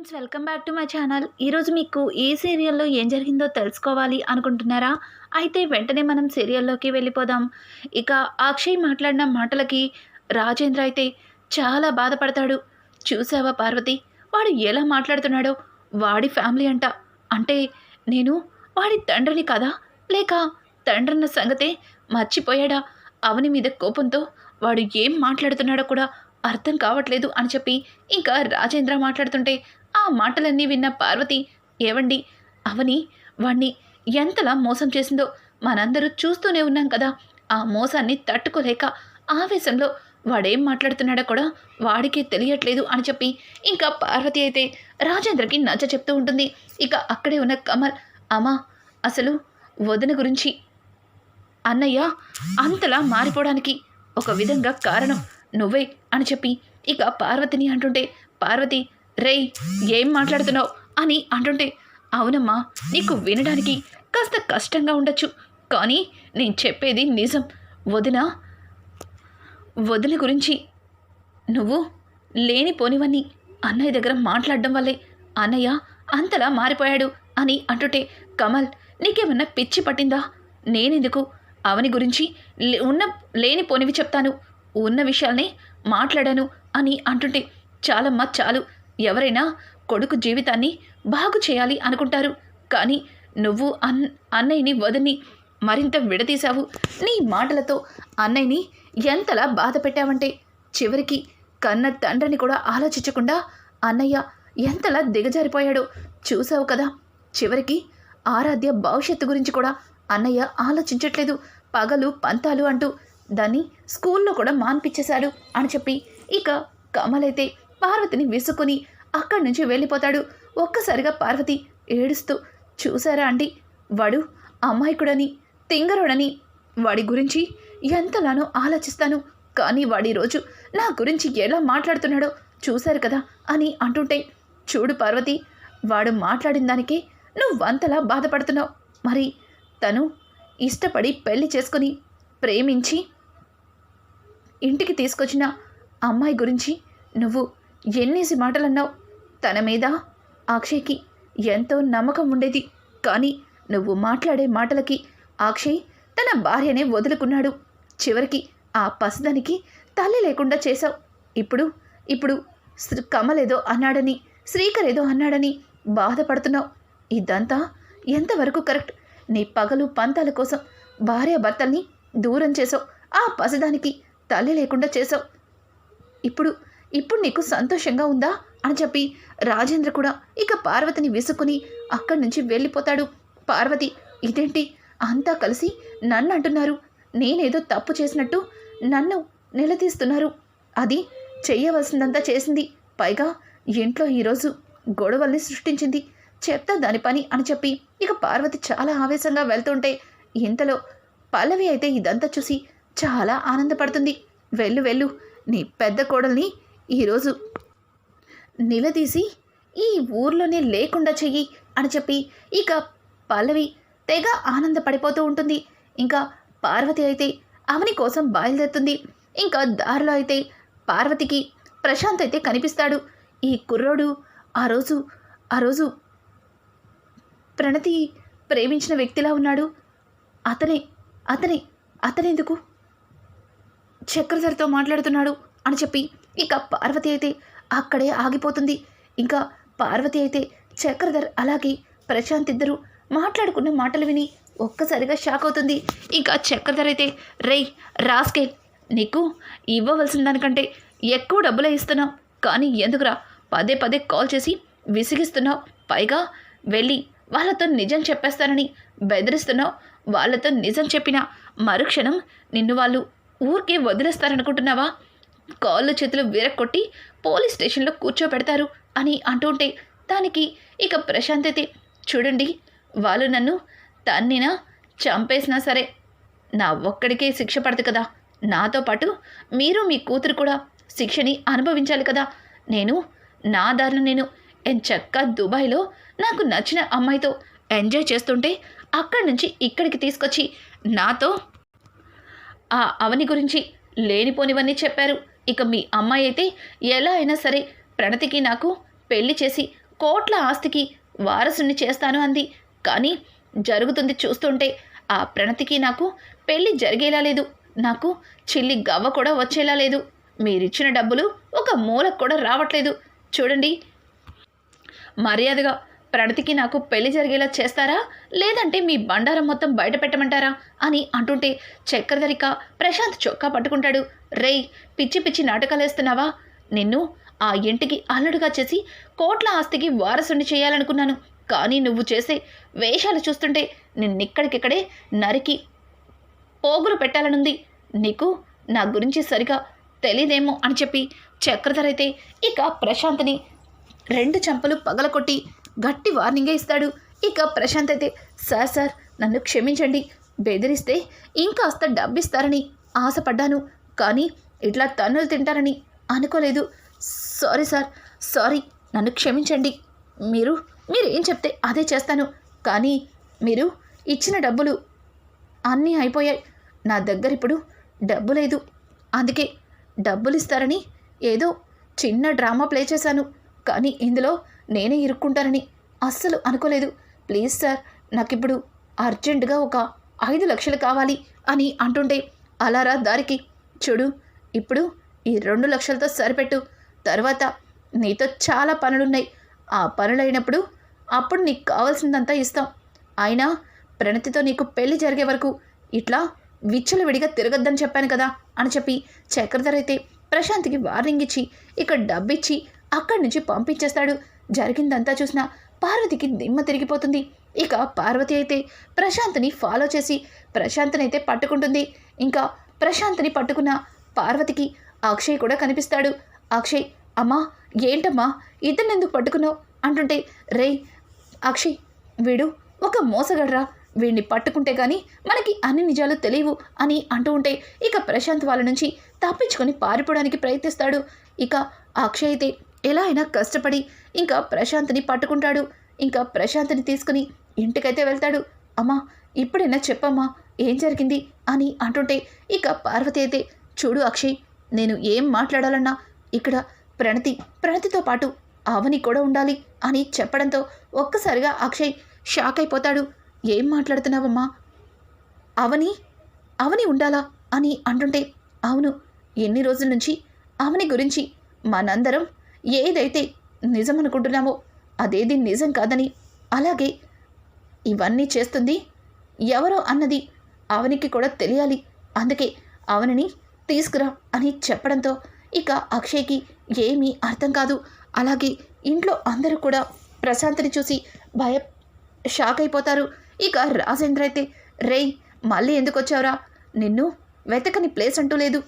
Friends welcome back to my channel. ఈరోజు మీకు ఏ సీరియల్లో ఏం జరిగిందో తెలుసుకోవాలి అనుకుంటున్నారా? అయితే వెంటనే మనం సీరియల్లోకి వెళ్ళిపోదాం. ఇక అక్షయ్ మాట్లాడిన మాటలకి రాజేంద్ర అయితే చాలా బాధపడతాడు. చూసావా పార్వతి? వాడు ఎలా మాట్లాడుతున్నాడో? వాడి ఫ్యామిలీ అంట. అంటే నేను వాడి తండ్రిని కదా? లేక తండ్రన్న సంగతే మర్చిపోయాడా? అవని మీద కోపంతో వాడు ఏం మాట్లాడుతున్నాడో కూడా అర్థం కావట్లేదు అని చెప్పి ఇంకా రాజేంద్ర మాట్లాడుతుంటే ఆ మాటలన్నీ విన్న పార్వతి ఏవండి అవని వాణ్ణి ఎంతలా మోసం చేసిందో మనందరూ చూస్తూనే ఉన్నాం కదా. ఆ మోసాన్ని తట్టుకోలేక ఆవేశంలో వాడేం మాట్లాడుతున్నాడో కూడా వాడికి తెలియట్లేదు అని చెప్పి ఇంకా పార్వతి అయితే రాజేంద్రకి నచ్చ చెప్తూ ఉంటుంది. ఇక అక్కడే ఉన్న కమల్ అమ్మా అసలు వదిన గురించి అన్నయ్య అంతలా మారిపోవడానికి ఒక విధంగా కారణం నువ్వే అని చెప్పి ఇక పార్వతిని అంటుంటే పార్వతి రేయ్ ఏం మాట్లాడుతున్నావు? అని అంటుంటే అవునమ్మా నీకు వినడానికి కాస్త కష్టంగా ఉండొచ్చు కానీ నేను చెప్పేది నిజం. వదిన వదిన గురించి నువ్వు లేనిపోనివన్నీ అన్నయ్య దగ్గర మాట్లాడడం వల్లే అన్నయ్య అంతలా మారిపోయాడు అని అంటుంటే కమల్ నీకేమన్నా పిచ్చి పట్టిందా? నేనెందుకు? అవని గురించి లే- ఉన్న లేనిపోనివి చెప్తాను ఉన్న విషయాల్ని మాట్లాడాను అని అంటుంటే చాలమ్మా చాలు. ఎవరైనా కొడుకు జీవితాన్ని బాగు చేయాలి అనుకుంటారు. కానీ నువ్వు అన్ అన్నయ్యని వదిని మరింత విడదీశావు. నీ మాటలతో అన్నయ్యని ఎంతలా బాధ పెట్టావంటే? చివరికి కన్న తండ్రిని కూడా ఆలోచించకుండా అన్నయ్య ఎంతలా దిగజారిపోయాడో చూసావు కదా? చివరికి ఆరాధ్య భవిష్యత్తు గురించి కూడా అన్నయ్య ఆలోచించట్లేదు. పగలు పంతాలు అంటూ దాన్ని స్కూల్లో కూడా మాన్పించేశాడు అని చెప్పి ఇక కమలైతే పార్వతిని విసుకుని అక్కడి నుంచి వెళ్ళిపోతాడు. ఒక్కసారిగా పార్వతి ఏడుస్తూ చూసారా అండి వాడు అమాయకుడని తింగరుడని. వాడి గురించి ఎంతలానో ఆలోచిస్తాను. కానీ వాడి రోజు నా గురించి ఎలా మాట్లాడుతున్నాడో చూశారు కదా అని అంటుంటే చూడు పార్వతి వాడు మాట్లాడిన దానికి నువ్వంతలా బాధపడుతున్నావు. మరి తను ఇష్టపడి పెళ్ళి చేసుకుని ప్రేమించి ఇంటికి తీసుకొచ్చిన అమ్మాయి గురించి నువ్వు ఎన్నేసి మాటలన్నావు? తన మీద? అక్షయ్కి ఎంతో నమ్మకం ఉండేది. కానీ నువ్వు మాట్లాడే మాటలకి అక్షయ్ తన భార్యనే వదులుకున్నాడు. చివరికి ఆ పసిదానికి తల్లి లేకుండా చేశావు. ఇప్పుడు ఇప్పుడు శ్రీ- అన్నాడని శ్రీకర్ ఏదో అన్నాడని బాధపడుతున్నావు. ఇదంతా ఎంతవరకు కరెక్ట్? నీ పగలు పంతాల కోసం భార్యాభర్తల్ని దూరం చేసావు ఆ పసిదానికి తల్లి లేకుండా చేసావు ఇప్పుడు ఇప్పుడు నీకు సంతోషంగా ఉందా? అని చెప్పి రాజేంద్ర కూడా ఇక పార్వతిని విసుకుని అక్కడి నుంచి వెళ్ళిపోతాడు. పార్వతి ఇదేంటి? అంతా కలిసి నన్ను అంటున్నారు. నేనేదో తప్పు చేసినట్టు నన్ను నిలదీస్తున్నారు. అది చెయ్యవలసిందంతా చేసింది. పైగా ఇంట్లో ఈరోజు గొడవల్ని సృష్టించింది. చెప్తా దాని పని అని చెప్పి ఇక పార్వతి చాలా ఆవేశంగా వెళ్తుంటే ఇంతలో పల్లవి అయితే ఇదంతా చూసి చాలా ఆనందపడుతుంది. వెళ్ళు వెళ్ళు. నీ పెద్ద కోడల్ని ఈరోజు నిలదీసి ఈ ఊర్లోనే లేకుండా చెయ్యి అని చెప్పి ఇక పల్లవి తెగ ఆనందపడిపోతూ ఉంటుంది. ఇంకా పార్వతి అయితే అవని కోసం బయలుదేరుతుంది. ఇంకా దారిలో అయితే పార్వతికి ప్రశాంత్ అయితే కనిపిస్తాడు. ఈ కుర్రోడు ఆ రోజు ఆ రోజు ప్రణతి ప్రేమించిన వ్యక్తిలా ఉన్నాడు. అతనే అతనే అతనెందుకు? చక్రధర్తో మాట్లాడుతున్నాడు అని చెప్పి ఇక పార్వతి అయితే అక్కడే ఆగిపోతుంది. ఇంకా పార్వతి అయితే చక్రధర్ అలాగే ప్రశాంత్ ఇద్దరు మాట్లాడుకున్న మాటలు విని ఒక్కసారిగా షాక్ అవుతుంది. ఇంకా చక్రధర్ అయితే రేయ్ రాస్కే నీకు ఇవ్వవలసిన దానికంటే ఎక్కువ డబ్బులే ఇస్తున్నావు. కానీ ఎందుకురా? పదే పదే కాల్ చేసి విసిగిస్తున్నావు. పైగా వెళ్ళి వాళ్ళతో నిజం చెప్పేస్తానని బెదిరిస్తున్నావు. వాళ్ళతో నిజం చెప్పిన మరుక్షణం నిన్ను వాళ్ళు ఊరికే వదిలేస్తారనుకుంటున్నావా? కాళ్ళు చేతులు విరక్కొట్టి పోలీస్ స్టేషన్లో కూర్చోబెడతారు అని అంటుంటే దానికి ఇక ప్రశాంత్ అయితే చూడండి వాళ్ళు నన్ను తన్నినా చంపేసినా సరే నా ఒక్కడికే శిక్ష పడదు కదా. నాతో పాటు మీరు మీ కూతురు కూడా శిక్షని అనుభవించాలి కదా. నేను నా దారిలో నేను ఎంచక్క దుబాయ్లో నాకు నచ్చిన అమ్మాయితో ఎంజాయ్ చేస్తుంటే అక్కడి నుంచి ఇక్కడికి తీసుకొచ్చి నాతో ఆ అవని గురించి లేనిపోనివన్నీ చెప్పారు. ఇక మీ అమ్మాయి అయితే ఎలా అయినా సరే ప్రణతికి నాకు పెళ్ళి చేసి కోట్ల ఆస్తికి వారసుని చేస్తాను అంది. కానీ జరుగుతుంది చూస్తుంటే ఆ ప్రణతికి నాకు పెళ్ళి జరిగేలా లేదు. నాకు చిల్లి గవ్వ కూడా వచ్చేలా లేదు. మీరిచ్చిన డబ్బులు ఒక మూలకు కూడా రావట్లేదు. చూడండి. మర్యాదగా ప్రణతికి నాకు పెళ్ళి జరిగేలా చేస్తారా? లేదంటే మీ బండారం మొత్తం బయట పెట్టమంటారా? అని అంటుంటే చక్రధరిక ప్రశాంత్ చొక్కా పట్టుకుంటాడు. రేయ్ పిచ్చి పిచ్చి నాటకాలు వేస్తున్నావా? నిన్ను ఆ ఇంటికి అల్లుడుగా చేసి కోట్ల ఆస్తికి వారసుని చేయాలనుకున్నాను. కానీ నువ్వు చేసే వేషాలు చూస్తుంటే నిన్నిక్కడికిక్కడే నరికి పోగులు పెట్టాలనుంది. నీకు నా గురించి సరిగా తెలీదేమో అని చెప్పి చక్రధర అయితే ఇక ప్రశాంత్ని రెండు చెంపలు పగలకొట్టి గట్టి వార్నింగే ఇస్తాడు. ఇక ప్రశాంత్ అయితే సార్ సార్ నన్ను క్షమించండి. బెదిరిస్తే ఇంకాస్త డబ్బిస్తారని ఆశపడ్డాను. కానీ ఇట్లా తన్నులు తింటారని అనుకోలేదు. సారీ సార్ సారీ నన్ను క్షమించండి. మీరు మీరు ఏం చెప్తే అదే చేస్తాను. కానీ మీరు ఇచ్చిన డబ్బులు అన్నీ అయిపోయాయి. నా దగ్గర ఇప్పుడు డబ్బు లేదు. అందుకే డబ్బులు ఇస్తారని ఏదో చిన్న డ్రామా ప్లే చేశాను. కానీ ఇందులో నేనే ఇరుక్కుంటానని అస్సలు అనుకోలేదు. ప్లీజ్ సార్ నాకిప్పుడు అర్జెంటుగా ఒక ఐదు లక్షలు కావాలి అని అంటుంటే అలారా దారికి. చూడు ఇప్పుడు ఈ రెండు లక్షలతో సరిపెట్టు. తర్వాత నీతో చాలా పనులున్నాయి. ఆ పనులైనప్పుడు అప్పుడు నీకు కావాల్సిందంతా ఇస్తాం. అయినా ప్రణతితో నీకు పెళ్ళి జరిగే వరకు ఇట్లా విచ్చలు విడిగా తిరగద్దని చెప్పాను కదా అని చెప్పి చక్రధర్ అయితే ప్రశాంత్కి వార్నింగ్ ఇచ్చి ఇక్కడ డబ్బిచ్చి అక్కడి నుంచి పంపించేస్తాడు. జరిగిందంతా చూసిన పార్వతికి దిమ్మ తిరిగిపోతుంది. ఇక పార్వతి అయితే ప్రశాంత్ని ఫాలో చేసి ప్రశాంత్ని అయితే పట్టుకుంటుంది. ఇంకా ప్రశాంత్ని పట్టుకున్న పార్వతికి అక్షయ్ కూడా కనిపిస్తాడు. అక్షయ్ అమ్మా ఏంటమ్మా? ఇద్దరిని ఎందుకు పట్టుకున్నావు? అంటుంటే రేయ్ అక్షయ్ వీడు ఒక మోసగడ్రా. వీడిని పట్టుకుంటే కానీ మనకి అన్ని నిజాలు తెలియవు అని అంటూ ఉంటే ఇక ప్రశాంత్ వాళ్ళ నుంచి తప్పించుకొని పారిపోవడానికి ప్రయత్నిస్తాడు. ఇక అక్షయ్ అయితే ఎలా అయినా కష్టపడి ఇంకా ప్రశాంత్ని పట్టుకుంటాడు. ఇంకా ప్రశాంత్ని తీసుకుని ఇంటికైతే వెళ్తాడు. అమ్మా ఇప్పుడైనా చెప్పమ్మా ఏం జరిగింది అని అంటుంటే ఇక పార్వతి అయితే చూడు అక్షయ్ నేను ఏం మాట్లాడాలన్నా ఇక్కడ ప్రణతి ప్రణతితో పాటు అవని కూడా ఉండాలి అని చెప్పడంతో ఒక్కసారిగా అక్షయ్ షాక్ అయిపోతాడు. ఏం మాట్లాడుతున్నావమ్మా? అవని అవని ఉండాలా అని అంటుంటే అవును ఎన్ని రోజుల నుంచి అవని గురించి మనందరం ఏదైతే నిజం అనుకుంటున్నామో అదేది నిజం కాదని అలాగే ఇవన్నీ చేస్తుంది ఎవరో అన్నది అవనికి కూడా తెలియాలి. అందుకే అవనిని తీసుకురా అని చెప్పడంతో ఇక అక్షయ్కి ఏమీ అర్థం కాదు. అలాగే ఇంట్లో అందరూ కూడా ప్రశాంత్ని చూసి భయ షాక్ అయిపోతారు. ఇక రాజేంద్ర అయితే రేయ్ మళ్ళీ ఎందుకు వచ్చావురా? నిన్ను వెతకని ప్లేస్ అంటూ లేదు.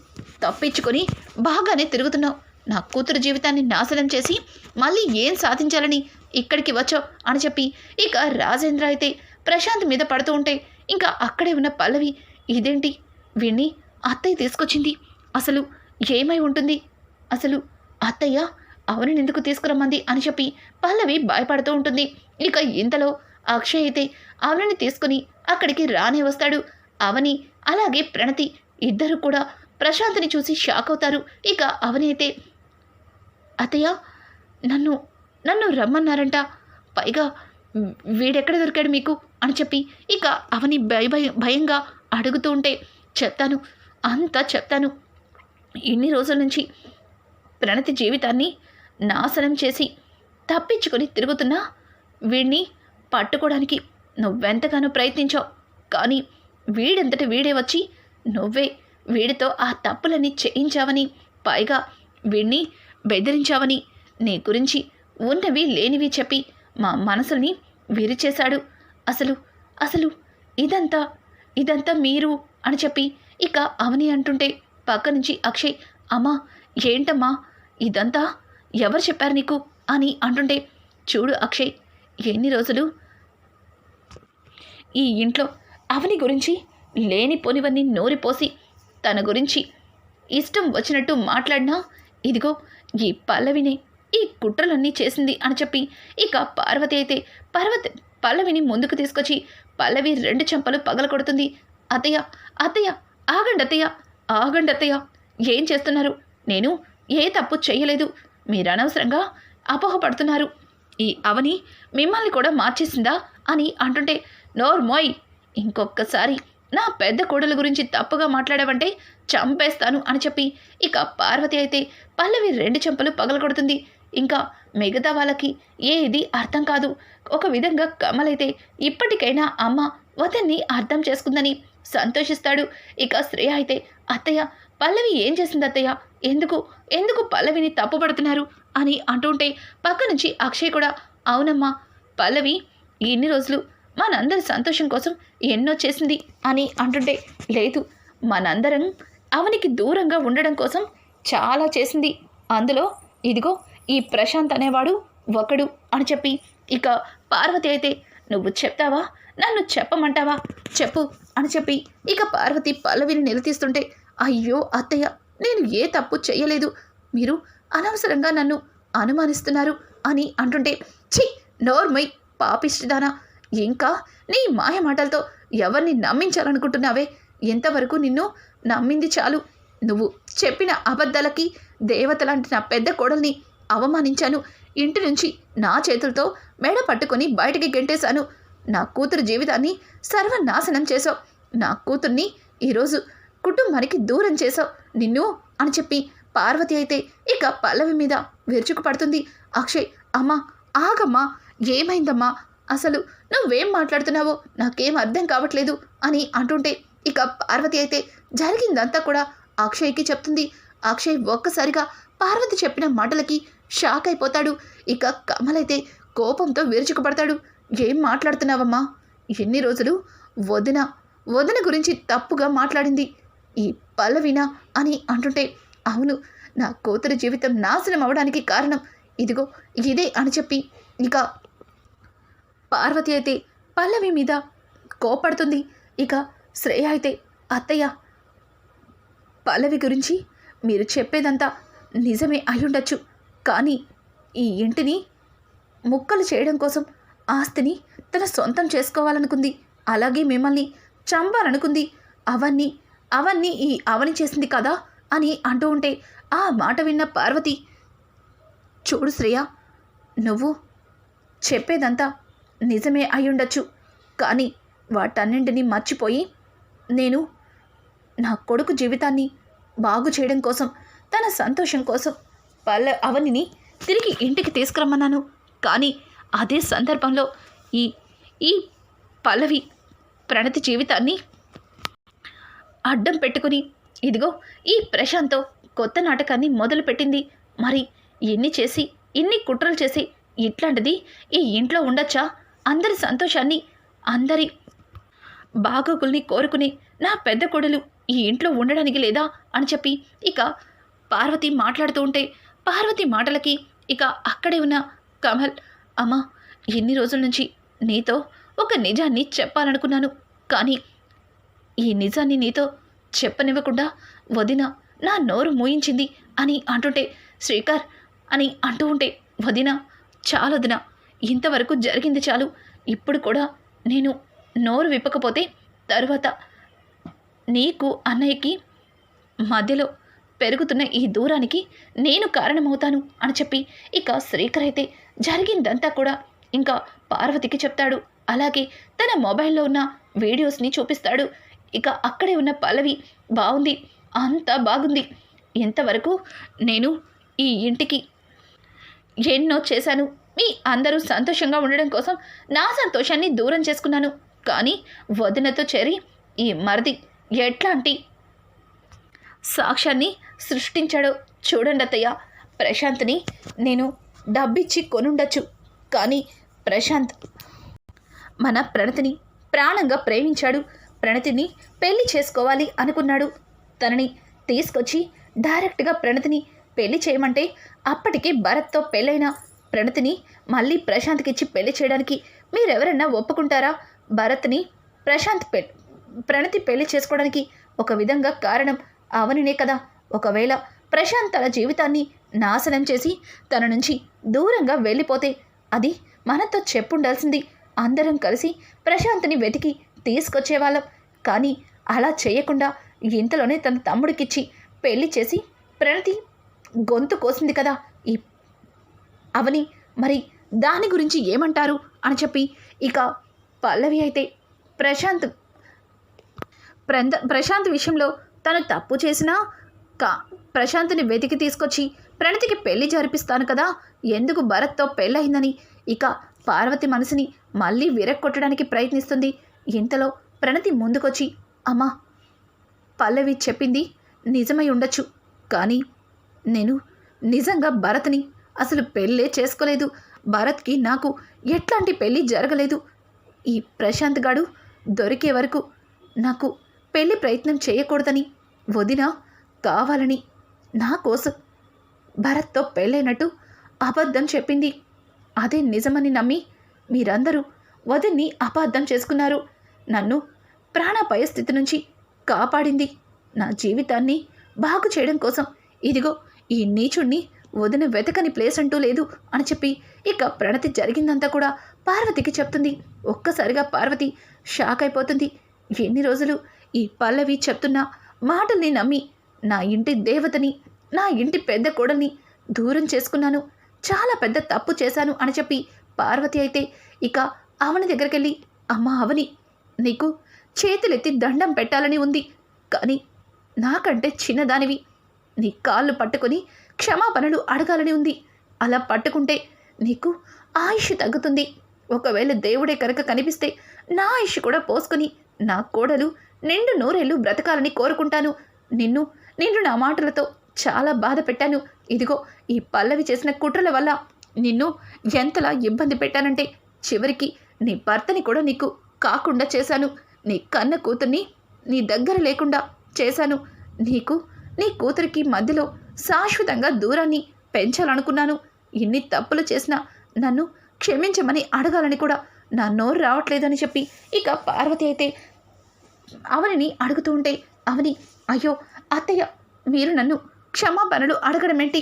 తప్పించుకొని బాగానే తిరుగుతున్నావు. నా కూతురు జీవితాన్ని నాశనం చేసి మళ్ళీ ఏం సాధించాలని ఇక్కడికి వచ్చావు అని చెప్పి ఇక రాజేంద్ర అయితే ప్రశాంత్ మీద పడుతూ ఉంటే ఇంకా అక్కడే ఉన్న పల్లవి ఇదేంటి? విని అత్తయ్య తీసుకొచ్చింది. అసలు ఏమై ఉంటుంది? అసలు అత్తయ్య అవని ఎందుకు తీసుకురమ్మంది? అని చెప్పి పల్లవి భయపడుతూ ఉంటుంది. ఇక ఇంతలో అక్షయ్ అయితే అవనిని తీసుకుని అక్కడికి రానే వస్తాడు. అవని అలాగే ప్రణతి ఇద్దరు కూడా ప్రశాంత్ని చూసి షాక్ అవుతారు. ఇక అవని అయితే అతయ్యా నన్ను నన్ను రమ్మన్నారంట. పైగా వీడెక్కడ దొరికాడు మీకు? అని చెప్పి ఇక అవని భయ భయ- భయంగా అడుగుతూ ఉంటే చెప్తాను అంతా చెప్తాను. ఇన్ని రోజుల నుంచి ప్రణతి జీవితాన్ని నాశనం చేసి తప్పించుకొని తిరుగుతున్నా వీడిని పట్టుకోవడానికి నువ్వెంతగానో ప్రయత్నించావు కానీ వీడంతటి వీడే వచ్చి నువ్వే వీడితో ఆ తప్పులన్నీ చేయించావని పైగా వీడిని బెదిరించావని నీ గురించి ఉన్నవి లేనివి చెప్పి మా మనసుని విరిచేశాడు. అసలు అసలు ఇదంతా ఇదంతా మీరు అని చెప్పి ఇక అవని అంటుంటే పక్క నుంచి అక్షయ్ అమ్మా ఏంటమ్మా ఇదంతా? ఎవరు చెప్పారు నీకు? అని అంటుంటే చూడు అక్షయ్ ఎన్ని రోజులు? ఈ ఇంట్లో అవని గురించి లేనిపోనివన్నీ నోరిపోసి తన గురించి ఇష్టం వచ్చినట్టు మాట్లాడినా ఇదిగో ఈ పల్లవిని ఈ కుట్రలన్నీ చేసింది అని చెప్పి ఇక పార్వతి అయితే పార్వతి పల్లవిని ముందుకు తీసుకొచ్చి పల్లవి రెండు చెంపలు పగల కొడుతుంది అత్తయ్య అత్తయ్య ఆగండి అత్తయ్య ఆగండి అత్తయ్య ఏం చేస్తున్నారు? నేను ఏ తప్పు చేయలేదు. మీరు అనవసరంగా అపోహపడుతున్నారు. ఈ అవని మిమ్మల్ని కూడా మార్చేసిందా అని అంటుంటే నోర్ మోయ్ ఇంకొక్కసారి నా పెద్ద కోడల గురించి తప్పుగా మాట్లాడావంటే చంపేస్తాను అని చెప్పి. ఇక పార్వతి అయితే పల్లవి రెండు చెంపలు పగలగొడుతుంది. ఇంకా మిగతా వాళ్ళకి ఏది అర్థం కాదు. ఒక విధంగా కమలైతే ఇప్పటికైనా అమ్మ వతన్ని అర్థం చేసుకుందని సంతోషిస్తాడు. ఇక శ్రేయ అయితే అత్తయ్య పల్లవి ఏం చేసింది అత్తయ్య? ఎందుకు ఎందుకు పల్లవిని తప్పుపడుతున్నారు అని అంటుంటే పక్క నుంచి అక్షయ్ కూడా అవునమ్మా పల్లవి ఇన్ని రోజులు మనందరి సంతోషం కోసం ఎన్నో చేసింది అని అంటుంటే లేదు మనందరం అవనికి దూరంగా ఉండడం కోసం చాలా చేసింది. అందులో ఇదిగో ఈ ప్రశాంత్ అనేవాడు ఒకడు అని చెప్పి ఇక పార్వతి అయితే నువ్వు చెప్తావా? నన్ను చెప్పమంటావా? చెప్పు అని చెప్పి ఇక పార్వతి పల్లవిని నిలదీస్తుంటే అయ్యో అత్తయ్య నేను ఏ తప్పు చేయలేదు. మీరు అనవసరంగా నన్ను అనుమానిస్తున్నారు అని అంటుంటే ఛీ నోర్మై పాపిష్టిదానా? ఇంకా నీ మాయ మాటలతో ఎవరిని నమ్మించాలనుకుంటున్నావే? ఎంతవరకు నిన్ను నమ్మింది చాలు? నువ్వు చెప్పిన అబద్ధాలకి దేవత లాంటి నా పెద్ద కోడల్ని అవమానించాను. ఇంటి నుంచి నా చేతులతో మెడ పట్టుకొని బయటికి గెంటేశాను. నా కూతురు జీవితాన్ని సర్వనాశనం చేశావు. నా కూతుర్ని ఈరోజు కుటుంబానికి దూరం చేశావు. నిన్ను అని చెప్పి పార్వతి అయితే ఇక పల్లవి మీద విరుచుకు పడుతుంది అక్షయ్ అమ్మా ఆగమ్మా ఏమైందమ్మా? అసలు నువ్వేం మాట్లాడుతున్నావో నాకేం అర్థం కావట్లేదు అని అంటుంటే ఇక పార్వతి అయితే జరిగిందంతా కూడా అక్షయ్కి చెప్తుంది. అక్షయ్ ఒక్కసారిగా పార్వతి చెప్పిన మాటలకి షాక్ అయిపోతాడు. ఇక కమలైతే కోపంతో విరుచుకుపడతాడు. ఏం మాట్లాడుతున్నావమ్మా? ఎన్ని రోజులు? వదిన వదిన గురించి తప్పుగా మాట్లాడింది. ఈ పల్లవినా అని అంటుంటే అవును నా కూతురి జీవితం నాశనం అవడానికి కారణం. ఇదిగో ఇదే అని చెప్పి ఇక పార్వతి అయితే పల్లవి మీద కోపడుతుంది. ఇక శ్రేయ అయితే అత్తయ్య పల్లవి గురించి మీరు చెప్పేదంతా నిజమే అయ్యుండొచ్చు. కానీ ఈ ఇంటిని ముక్కలు చేయడం కోసం ఆస్తిని తన సొంతం చేసుకోవాలనుకుంది. అలాగే మిమ్మల్ని చంపాలనుకుంది. అవన్నీ అవన్నీ ఈ అవని చేసింది కదా? అని అంటూ ఉంటే ఆ మాట విన్న పార్వతి చూడు శ్రేయ నువ్వు చెప్పేదంతా నిజమే అయ్యుండొచ్చు. కానీ వాటన్నింటినీ మర్చిపోయి నేను నా కొడుకు జీవితాన్ని బాగు చేయడం కోసం తన సంతోషం కోసం పల్ల అవనిని తిరిగి ఇంటికి తీసుకురమ్మన్నాను. కానీ అదే సందర్భంలో ఈ ఈ పల్లవి ప్రణతి జీవితాన్ని అడ్డం పెట్టుకుని ఇదిగో ఈ ప్రశాంత్తో కొత్త నాటకాన్ని మొదలుపెట్టింది. మరి ఎన్ని చేసి ఇన్ని కుట్రలు చేసి ఇట్లాంటిది ఈ ఇంట్లో ఉండొచ్చా? అందరి సంతోషాన్ని అందరి బాగోగుల్ని కోరుకుని నా పెద్ద కొడులు ఈ ఇంట్లో ఉండడానికి లేదా అని చెప్పి ఇక పార్వతి మాట్లాడుతూ ఉంటే పార్వతి మాటలకి ఇక అక్కడే ఉన్న కమల్ అమ్మా ఎన్ని రోజుల నుంచి నీతో ఒక నిజాన్ని చెప్పాలనుకున్నాను. కానీ ఈ నిజాన్ని నీతో చెప్పనివ్వకుండా వదిన నా నోరు మూయించింది అని అంటుంటే శ్రీకర్ అని అంటూ ఉంటే వదిన చాలొదిన ఇంతవరకు జరిగింది చాలు. ఇప్పుడు కూడా నేను నోరు విప్పకపోతే తరువాత నీకు అన్నయ్యకి మధ్యలో పెరుగుతున్న ఈ దూరానికి నేను కారణమవుతాను అని చెప్పి ఇక శ్రీకర్ అయితే జరిగిందంతా కూడా ఇంకా పార్వతికి చెప్తాడు. అలాగే తన మొబైల్లో ఉన్న వీడియోస్ని చూపిస్తాడు. ఇక అక్కడే ఉన్న పల్లవి బాగుంది అంతా బాగుంది. ఎంతవరకు నేను ఈ ఇంటికి ఎన్నో చేశాను. మీ అందరూ సంతోషంగా ఉండడం కోసం నా సంతోషాన్ని దూరం చేసుకున్నాను. కానీ వదినతో చేరి ఈ మరిది ఎట్లాంటి సాక్ష్యాన్ని సృష్టించాడో చూడండి అత్తయ్య. ప్రశాంత్ని నేను డబ్బిచ్చి కొనుండొచ్చు. కానీ ప్రశాంత్ మన ప్రణతిని ప్రాణంగా ప్రేమించాడు. ప్రణతిని పెళ్ళి చేసుకోవాలి అనుకున్నాడు. తనని తీసుకొచ్చి డైరెక్ట్గా ప్రణతిని పెళ్ళి చేయమంటే అప్పటికే భరత్తో పెళ్ళైన ప్రణతిని మళ్ళీ ప్రశాంత్కి ఇచ్చి పెళ్ళి చేయడానికి మీరెవరన్నా ఒప్పుకుంటారా? భరత్ని ప్రశాంత్ పె ప్రణతి పెళ్ళి చేసుకోవడానికి ఒక విధంగా కారణం అవనినే కదా. ఒకవేళ ప్రశాంత్ తన జీవితాన్ని నాశనం చేసి తన నుంచి దూరంగా వెళ్ళిపోతే అది మనతో చెప్పుండాల్సింది. అందరం కలిసి ప్రశాంత్ని వెతికి తీసుకొచ్చేవాళ్ళం. కానీ అలా చేయకుండా ఇంతలోనే తన తమ్ముడికిచ్చి పెళ్ళి చేసి ప్రణతి గొంతు కోసింది కదా. అవని మరి దాని గురించి ఏమంటారు? అని చెప్పి ఇక పల్లవి అయితే ప్రశాంత్ ప్రంద ప్రశాంత్ విషయంలో తను తప్పు చేసినా కా ప్రశాంత్ని వెతికి తీసుకొచ్చి ప్రణతికి పెళ్ళి జరిపిస్తాను కదా ఎందుకు భరత్తో పెళ్ళయిందని ఇక పార్వతి మనసుని మళ్ళీ విరక్కొట్టడానికి ప్రయత్నిస్తుంది. ఇంతలో ప్రణతి ముందుకొచ్చి అమ్మా పల్లవి చెప్పింది నిజమై ఉండొచ్చు కానీ నేను నిజంగా భరత్ని అసలు పెళ్ళే చేసుకోలేదు. భరత్కి నాకు ఎట్లాంటి పెళ్ళి జరగలేదు. ఈ ప్రశాంత్ గాడు దొరికే వరకు నాకు పెళ్ళి ప్రయత్నం చేయకూడదని వదిన కావాలని నా కోసం భరత్తో పెళ్ళైనట్టు అబద్ధం చెప్పింది. అదే నిజమని నమ్మి మీరందరూ వదిన్ని అపార్థం చేసుకున్నారు. నన్ను ప్రాణాపాయ స్థితి నుంచి కాపాడింది. నా జీవితాన్ని బాగు చేయడం కోసం ఇదిగో ఈ నీచుణ్ణి వదిన వెతకని ప్లేస్ అంటూ లేదు అని చెప్పి ఇక ప్రణతి జరిగిందంతా కూడా పార్వతికి చెప్తుంది. ఒక్కసారిగా పార్వతి షాక్ అయిపోతుంది. ఎన్ని రోజులు ఈ పల్లవి చెప్తున్న మాటల్ని నమ్మి నా ఇంటి దేవతని నా ఇంటి పెద్ద కోడల్ని దూరం చేసుకున్నాను. చాలా పెద్ద తప్పు చేశాను అని చెప్పి పార్వతి అయితే ఇక అవని దగ్గరికెళ్ళి అమ్మ అవని నీకు చేతులెత్తి దండం పెట్టాలని ఉంది. కానీ నాకంటే చిన్నదానివి. నీ కాళ్ళు పట్టుకొని క్షమాపణలు అడగాలని ఉంది. అలా పట్టుకుంటే నీకు ఆయుష్ తగ్గుతుంది. ఒకవేళ దేవుడే కనుక కనిపిస్తే నా ఆయుష్ కూడా పోసుకుని నా కోడలు నిండు నూరేళ్ళు బ్రతకాలని కోరుకుంటాను. నిన్ను నిన్ను నా మాటలతో చాలా బాధ పెట్టాను. ఇదిగో ఈ పల్లవి చేసిన కుట్రల వల్ల నిన్ను ఎంతలా ఇబ్బంది పెట్టానంటే చివరికి నీ భర్తని కూడా నీకు కాకుండా చేశాను. నీ కన్న కూతుర్ని నీ దగ్గర లేకుండా చేశాను. నీకు నీ కూతురికి మధ్యలో శాశ్వతంగా దూరాన్ని పెంచాలనుకున్నాను. ఇన్ని తప్పులు చేసినా నన్ను క్షమించమని అడగాలని కూడా నా నోరు రావట్లేదని చెప్పి ఇక పార్వతి అయితే అవనిని అడుగుతూ ఉంటే అవని అయ్యో అత్తయ్య మీరు నన్ను క్షమాపణలు అడగడమేంటి?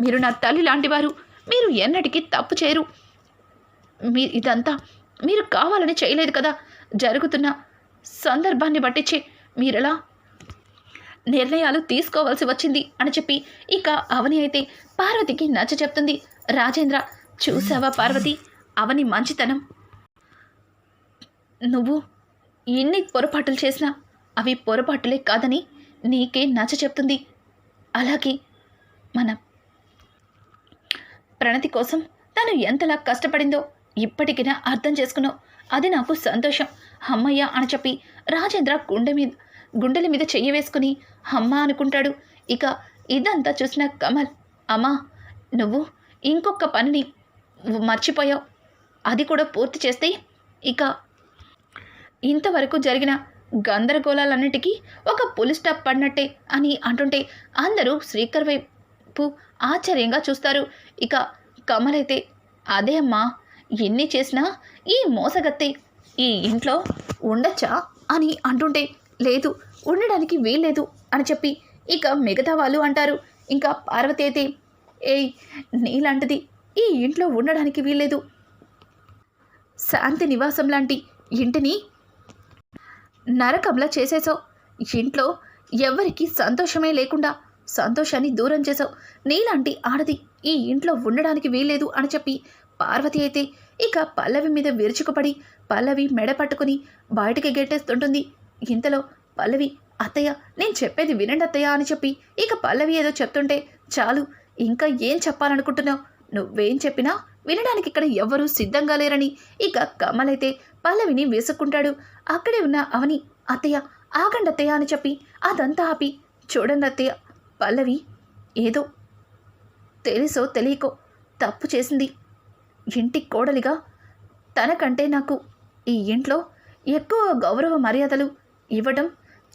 మీరు నా తల్లి లాంటివారు. మీరు ఎన్నటికీ తప్పు చేయరు. మీ ఇదంతా మీరు కావాలని చేయలేదు కదా. జరుగుతున్న సందర్భాన్ని బట్టించి మీరెలా నిర్ణయాలు తీసుకోవాల్సి వచ్చింది అని చెప్పి ఇక అవని అయితే పార్వతికి నచ్చ చెప్తుంది. రాజేంద్ర చూసావా పార్వతి? అవని మంచితనం. నువ్వు ఎన్ని పొరపాట్లు చేసినా అవి పొరపాటులే కాదని నీకే నచ్చ చెప్తుంది. అలాగే మన ప్రణతి కోసం తను ఎంతలా కష్టపడిందో ఇప్పటికైనా అర్థం చేసుకున్నావు. అది నాకు సంతోషం. అమ్మయ్య అని చెప్పి రాజేంద్ర గుండె మీద గుండెల మీద చెయ్యి వేసుకుని అమ్మ అనుకుంటాడు. ఇక ఇదంతా చూసిన కమల్ అమ్మా నువ్వు ఇంకొక పనిని మర్చిపోయావు. అది కూడా పూర్తి చేస్తే ఇక ఇంతవరకు జరిగిన గందరగోళాలన్నిటికీ ఒక పులి స్టాప్ పడినట్టే అని అంటుంటే అందరూ శ్రీకర్ వైపు ఆశ్చర్యంగా చూస్తారు. ఇక కమల్ అయితే అదే అమ్మా ఎన్ని చేసినా ఈ మోసగత్తే ఈ ఇంట్లో ఉండొచ్చా? అని అంటుంటే లేదు ఉండడానికి వీల్లేదు అని చెప్పి ఇక మిగతా వాళ్ళు అంటారు. ఇంకా పార్వతి అయితే ఏయ్ నీలాంటిది ఈ ఇంట్లో ఉండడానికి వీల్లేదు. శాంతి నివాసం లాంటి ఇంటిని నరకంలా చేసేసావు. ఇంట్లో ఎవరికి సంతోషమే లేకుండా సంతోషాన్ని దూరం చేసావు. నీలాంటి ఆడది ఈ ఇంట్లో ఉండడానికి వీల్లేదు అని చెప్పి పార్వతి అయితే ఇక పల్లవి మీద విరుచుకుపడి పల్లవి మెడ పట్టుకుని బయటికి గెట్టేస్తుంటుంది. ఇంతలో పల్లవి అత్తయ్య నేను చెప్పేది వినండి అత్తయ్య అని చెప్పి ఇక పల్లవి ఏదో చెప్తుంటే చాలు ఇంకా ఏం చెప్పాలనుకుంటున్నావు? నువ్వేం చెప్పినా వినడానికి ఇక్కడ ఎవ్వరూ సిద్ధంగా లేరని. ఇక కమలైతే పల్లవిని వేసుకుంటాడు అక్కడే ఉన్న అవని అత్తయ్య ఆగండి అత్తయ్య అని చెప్పి అదంతా ఆపి చూడండి అత్తయ్య పల్లవి ఏదో తెలుసో తెలియకో తప్పు చేసింది. ఇంటి కోడలిగా తనకంటే నాకు ఈ ఇంట్లో ఎక్కువ గౌరవ మర్యాదలు ఇవ్వడం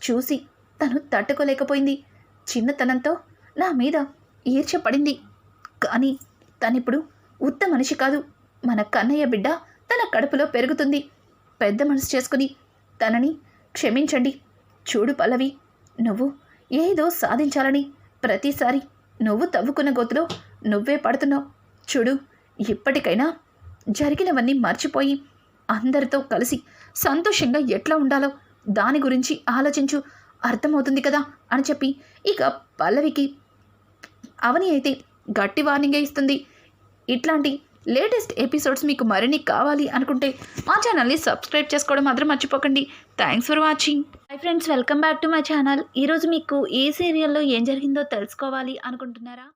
చూసి తను తట్టుకోలేకపోయింది. చిన్నతనంతో నా మీద ఈర్చపడింది కానీ తనిప్పుడు ఉత్త మనిషి కాదు. మన కన్నయ్య బిడ్డ తన కడుపులో పెరుగుతుంది. పెద్ద మనసు చేసుకుని తనని క్షమించండి. చూడు పల్లవి నువ్వు ఏదో సాధించాలని ప్రతిసారి నువ్వు తవ్వుకున్న గోతులో నువ్వే పడుతున్నావు. చూడు ఇప్పటికైనా జరిగినవన్నీ మర్చిపోయి అందరితో కలిసి సంతోషంగా ఎట్లా ఉండాలో దాని గురించి ఆలోచించు. అర్థమవుతుంది కదా? అని చెప్పి ఇక పల్లవికి అవని అయితే గట్టి వార్నింగే ఇస్తుంది. ఇట్లాంటి లేటెస్ట్ ఎపిసోడ్స్ మీకు మరిన్ని కావాలి అనుకుంటే మా ఛానల్ని సబ్స్క్రైబ్ చేసుకోవడం మాత్రం మర్చిపోకండి. Thanks for watching. Hi friends welcome back to my channel. ఈరోజు మీకు ఏ సీరియల్లో ఏం జరిగిందో తెలుసుకోవాలి అనుకుంటున్నారా?